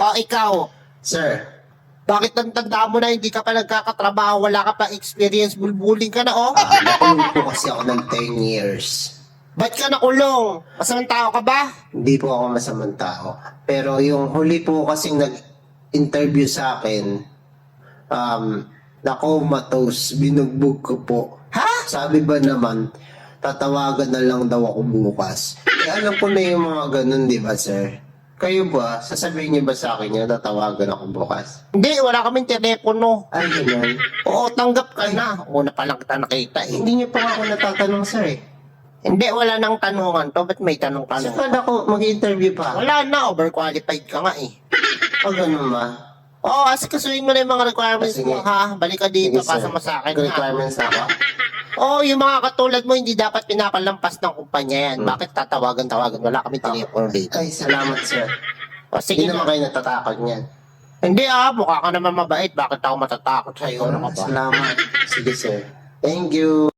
O ikaw, Sir, bakit ang tanda mo na hindi ka pa nagkakatrabaho, wala ka pa experience, bulbuling ka na oh? ah, nakulong po kasi ako ng 10 years. Ba't ka nakulong? Masamang tao ka ba? Hindi po ako masamang tao. Pero yung huli po kasing nag-interview sa akin, um, na-comatose, binugbog ko po. Ha? Sabi ba naman, tatawagan na lang daw ako bukas. Eh, alam ko na yung mga ganun, di ba, sir? Kayo ba, sasabihin niyo ba sa akin yun, tatawagan ako bukas? Hindi, wala kaming telepono. Ay, ganun. Oo, tanggap ka na. Una pa lang kita nakita eh. Hindi niyo pa ako natatanong, sir, eh. Hindi, wala nang tanungan to. Ba't may tanong ka Kasi na? kala ko mag-interview pa. Wala na, overqualified ka nga eh. O, ganun ba? Oo, kasi kasuhin mo na yung mga requirements Sige. mo ha. Balik ka dito, Sige, sir. pasa mo sa akin ha. Requirements ako. Oo, yung mga katulad mo, hindi dapat pinapalampas ng kumpanya yan. Hmm. Bakit tatawagan-tawagan? Wala kami telepono dito. Ay, salamat, sir. O, sige Hindi na. naman kayo natatakot niyan. Hindi ah, mukha ka naman mabait. Bakit ako matatakot sa'yo? Ano ka ba? Salamat. Sige, sir. Thank you.